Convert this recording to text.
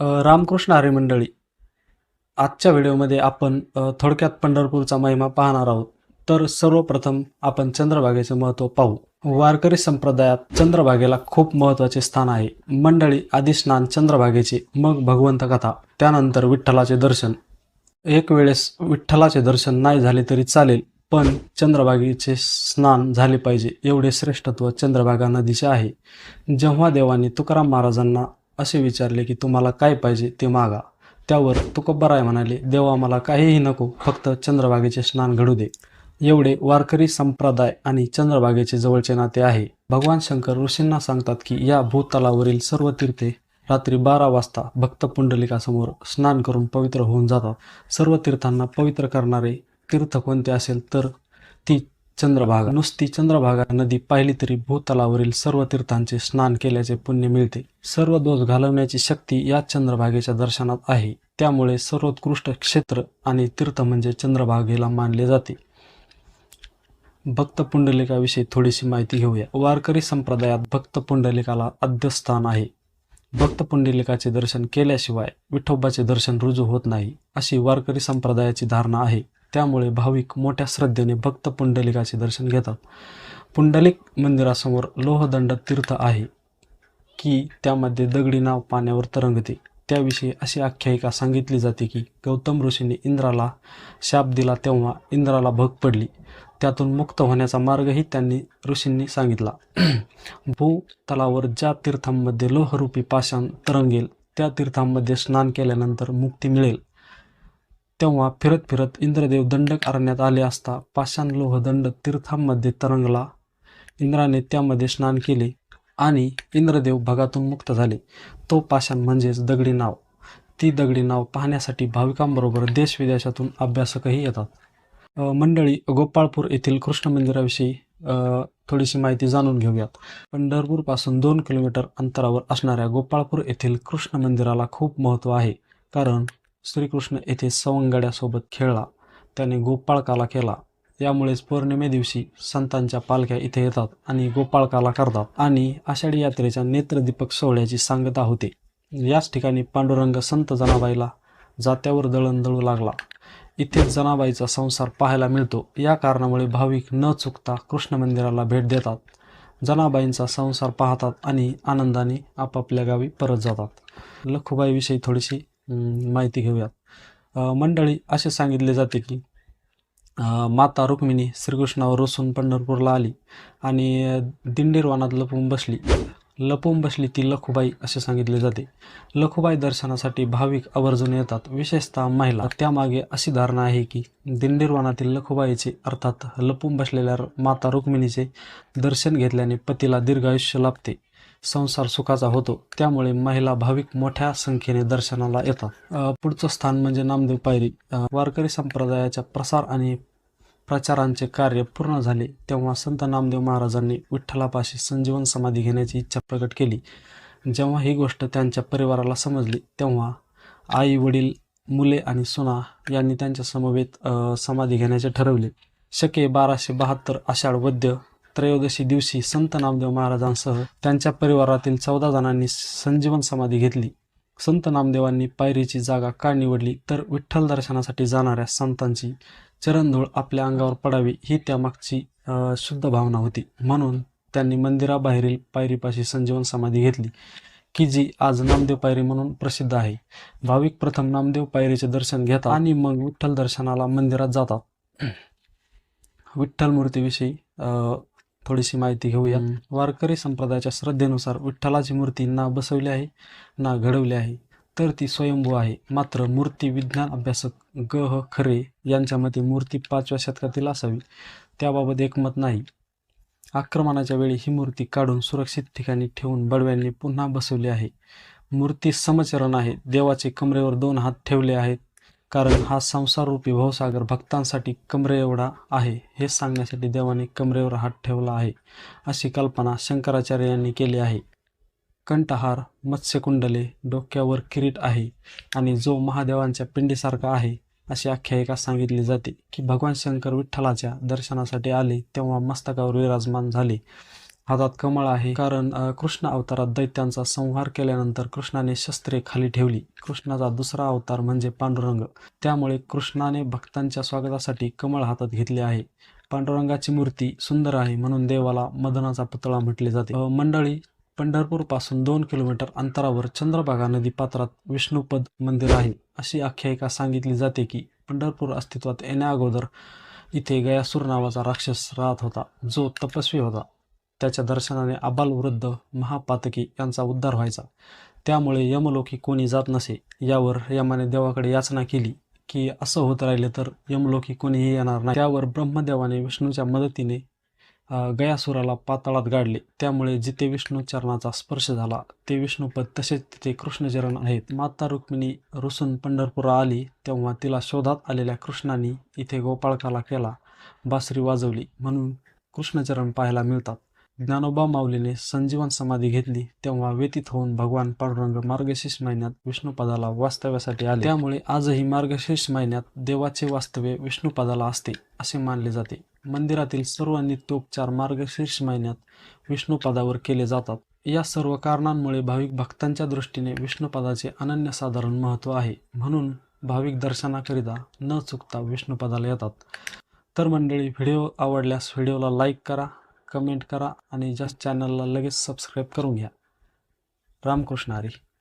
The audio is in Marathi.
रामकृष्ण आर्य मंडळी आजच्या व्हिडिओमध्ये आपण थोडक्यात पंढरपूरचा महिमा पाहणार आहोत. तर सर्वप्रथम आपण चंद्रभागेचे महत्त्व पाहू. वारकरी संप्रदायात चंद्रभागेला खूप महत्त्वाचे स्थान आहे. मंडळी आधी स्नान चंद्रभागेचे मग भगवंत कथा त्यानंतर विठ्ठलाचे दर्शन. एक वेळेस विठ्ठलाचे दर्शन नाही झाले तरी चालेल पण चंद्रभागेचे स्नान झाले पाहिजे एवढे श्रेष्ठत्व चंद्रभागा नदीचे आहे. जेव्हा देवाने तुकाराम महाराजांना असे विचारले की तुम्हाला काय पाहिजे ते मागा. त्यावर तुकोबराय म्हणाले देवा मला काहीही नको फक्त चंद्रभागेचे स्नान घडू दे. एवढे वारकरी संप्रदाय आणि चंद्रभागेचे जवळचे नाते आहे. भगवान शंकर ऋषींना सांगतात की या भूतलावरील सर्व तीर्थे रात्री बारा वाजता भक्त पुंडलिकासमोर स्नान करून पवित्र होऊन जातात. सर्व तीर्थांना पवित्र करणारे तीर्थ कोणते असेल तर ती चंद्रभागा. नुसती चंद्रभागा नदी पाहिली तरी भूतलावरील सर्व तीर्थांचे स्नान केल्याचे पुण्य मिळते. सर्व दोष घालवण्याची शक्ती या चंद्रभागेच्या दर्शनात आहे. त्यामुळे सर्वोत्कृष्ट क्षेत्र आणि तीर्थ म्हणजे चंद्रभागेला मानले जाते. भक्त पुंडलिकाविषयी थोडीशी माहिती घेऊया. वारकरी संप्रदायात भक्त पुंडलिकाला अध्यस्थान आहे. भक्त पुंडलिकाचे दर्शन केल्याशिवाय विठोबाचे दर्शन रुजू होत नाही अशी वारकरी संप्रदायाची धारणा आहे. त्यामुळे भाविक मोठ्या श्रद्धेने भक्त पुंडलिकाचे दर्शन घेतात. पुंडलिक मंदिरासमोर लोहदंड तीर्थ आहे की त्यामध्ये दगडी नाव पाण्यावर तरंगते. त्याविषयी अशी आख्यायिका सांगितली जाते की गौतम ऋषीने इंद्राला शाप दिला तेव्हा इंद्राला भग पडली. त्यातून मुक्त होण्याचा मार्गही त्यांनी ऋषींनी सांगितला. भूतलावर ज्या तीर्थांमध्ये लोहरूपी पाषाण तरंगेल त्या तीर्थांमध्ये स्नान केल्यानंतर मुक्ती मिळेल. तेव्हा फिरत फिरत इंद्रदेव दंडक अरण्यात आले असता पाषाण लोहदंड तीर्थांमध्ये तरंगला. इंद्राने त्यामध्ये स्नान केले आणि इंद्रदेव भगातून मुक्त झाले. तो पाषाण म्हणजेच दगडी नाव. ती दगडी नाव पाहण्यासाठी भाविकांबरोबर देशविदेशातून अभ्यासकही येतात. मंडळी गोपाळपूर येथील कृष्ण मंदिराविषयी थोडीशी माहिती जाणून घेऊयात. पंढरपूरपासून दोन किलोमीटर अंतरावर असणाऱ्या गोपाळपूर येथील कृष्ण मंदिराला खूप महत्त्व आहे. कारण श्रीकृष्ण येथे सवंगड्यासोबत खेळला. त्याने गोपाळकाला केला. यामुळेच पौर्णिमे दिवशी संतांच्या पालख्या इथे येतात आणि गोपाळकाला करतात आणि आषाढी यात्रेच्या नेत्रदीपक सोहळ्याची सांगता होते. याच ठिकाणी पांडुरंग संत जनाबाईला जात्यावर दळण दळू लागला. इथेच जनाबाईचा संसार पाहायला मिळतो. या कारणामुळे भाविक न चुकता कृष्ण मंदिराला भेट देतात. जनाबाईंचा संसार पाहतात आणि आनंदाने आपापल्या गावी परत जातात. लखुबाईविषयी थोडीशी माहिती घेऊयात. मंडळी असे सांगितले जाते की माता रुक्मिणी श्रीकृष्णावर रुसून पंढरपूरला आली आणि दिंडीरवानात लपून बसली. लपून बसली ती लखुबाई असे सांगितले जाते. लखुबाई दर्शनासाठी भाविक आवर्जून येतात विशेषतः महिला. त्यामागे अशी धारणा आहे की दिंडीरवानातील लखुबाईचे अर्थात लपून बसलेल्या माता रुक्मिणीचे दर्शन घेतल्याने पतीला दीर्घायुष्य लाभते. संसार सुखाचा होतो. त्यामुळे महिला भाविक मोठ्या संख्येने दर्शनाला येतात. पुढचं स्थान म्हणजे नामदेव पायरी. वारकरी संप्रदायाच्या प्रसार आणि प्रचारांचे कार्य पूर्ण झाले तेव्हा संत नामदेव महाराजांनी विठ्ठलापाशी संजीवन समाधी घेण्याची इच्छा प्रकट केली. जेव्हा ही गोष्ट त्यांच्या परिवाराला समजली तेव्हा आई वडील मुले आणि सुना यांनी त्यांच्या समवेत समाधी घेण्याचे ठरवले. शके बाराशे बहात्तर आषाढ वद्य त्रयोदशी दिवशी संत नामदेव महाराजांसह त्यांच्या परिवारातील चौदा जणांनी संजीवन समाधी घेतली. संत नामदेवांनी पायरीची जागा का निवडली तर विठ्ठल दर्शनासाठी जाणाऱ्या संतांची चरणधूळ आपल्या अंगावर पडावी ही त्यामागची शुद्ध भावना होती. म्हणून त्यांनी मंदिराबाहेरील पायरीपाशी संजीवन समाधी घेतली की जी आज नामदेव पायरी म्हणून प्रसिद्ध आहे. भाविक प्रथम नामदेव पायरीचे दर्शन घेतात आणि मग विठ्ठल दर्शनाला मंदिरात जातात. विठ्ठल मूर्तीविषयी थोडीशी माहिती घेऊया वारकरी संप्रदायाच्या श्रद्धेनुसार विठ्ठलाची मूर्ती ना बसवली आहे ना घडवली आहे तर ती स्वयंभू आहे. मात्र मूर्ती विज्ञान अभ्यासक ग ह खरे यांच्या मते मूर्ती पाचव्या शतकातील असावी. त्याबाबत एकमत नाही. आक्रमणाच्या वेळी ही मूर्ती काढून सुरक्षित ठिकाणी ठेवून बडव्यांनी पुन्हा बसवली आहे. मूर्ती समचरण आहे. देवाचे कमरेवर दोन हात ठेवले आहेत. कारण हा संसार रूपी भवसागर भक्तांसाठी कमरे एवढा आहे हे सांगण्यासाठी देवाने कमरेवर हात ठेवला आहे अशी कल्पना शंकराचार्य यांनी केली आहे. कंठहार मत्स्यकुंडले डोक्यावर किरीट आहे आणि जो महादेवांच्या पिंडीसारखा आहे अशी आख्यायिका सांगितली जाते की भगवान शंकर विठ्ठलाच्या दर्शनासाठी आले तेव्हा मस्तकावर विराजमान झाले. हातात कमळ आहे. कारण कृष्ण अवतारात दैत्यांचा संहार केल्यानंतर कृष्णाने शस्त्रे खाली ठेवली. कृष्णाचा दुसरा अवतार म्हणजे पांडुरंग. त्यामुळे कृष्णाने भक्तांच्या स्वागतासाठी कमळ हातात घेतले आहे. पांडुरंगाची मूर्ती सुंदर आहे म्हणून देवाला मदनाचा पुतळा म्हटले जाते. मंडळी पंढरपूरपासून दोन किलोमीटर अंतरावर चंद्रभागा नदी पात्रात विष्णुपद मंदिर आहे. अशी आख्यायिका सांगितली जाते की पंढरपूर अस्तित्वात येण्या अगोदर इथे गयासूर नावाचा राक्षस राहत होता जो तपस्वी होता. त्याच्या दर्शनाने आबालवृद्ध महापातकी यांचा उद्धार व्हायचा. त्यामुळे यमलोकी कोणी जात नसे यावर यमाने देवाकडे याचना केली की असं होत राहिले तर यमलोकी कोणीही येणार नाही. त्यावर ब्रह्मदेवाने विष्णूच्या मदतीने गयासुराला पाताळात गाडले. त्यामुळे जिथे विष्णू चरणाचा स्पर्श झाला ते विष्णुपद तसेच तिथे कृष्णचरण आहेत. माता रुक्मिणी रुसून पंढरपुरा आली तेव्हा तिला शोधात आलेल्या कृष्णाने इथे गोपाळकाला केला बासरी वाजवली. म्हणून कृष्णचरण पाहायला मिळतात. ज्ञानोबा माऊलीने संजीवन समाधी घेतली तेव्हा व्यतीत होऊन भगवान पांडुरंग मार्गशीर्ष महिन्यात विष्णुपदाला वास्तव्यासाठी आले. त्यामुळे आजही मार्गशीर्ष महिन्यात देवाचे वास्तव्य विष्णुपदाला असते असे मानले जाते. मंदिरातील सर्व नित्योपचार मार्गशीर्ष महिन्यात विष्णुपदावर केले जातात. या सर्व कारणांमुळे भाविक भक्तांच्या दृष्टीने विष्णुपदाचे अनन्यसाधारण महत्त्व आहे. म्हणून भाविक दर्शनाकरिता न चुकता विष्णुपदाला येतात. तर मंडळी व्हिडिओ आवडल्यास व्हिडिओला लाईक करा कमेंट करा आणि जास्त चॅनलला लगेच सबस्क्राईब करून घ्या. रामकृष्ण हरी.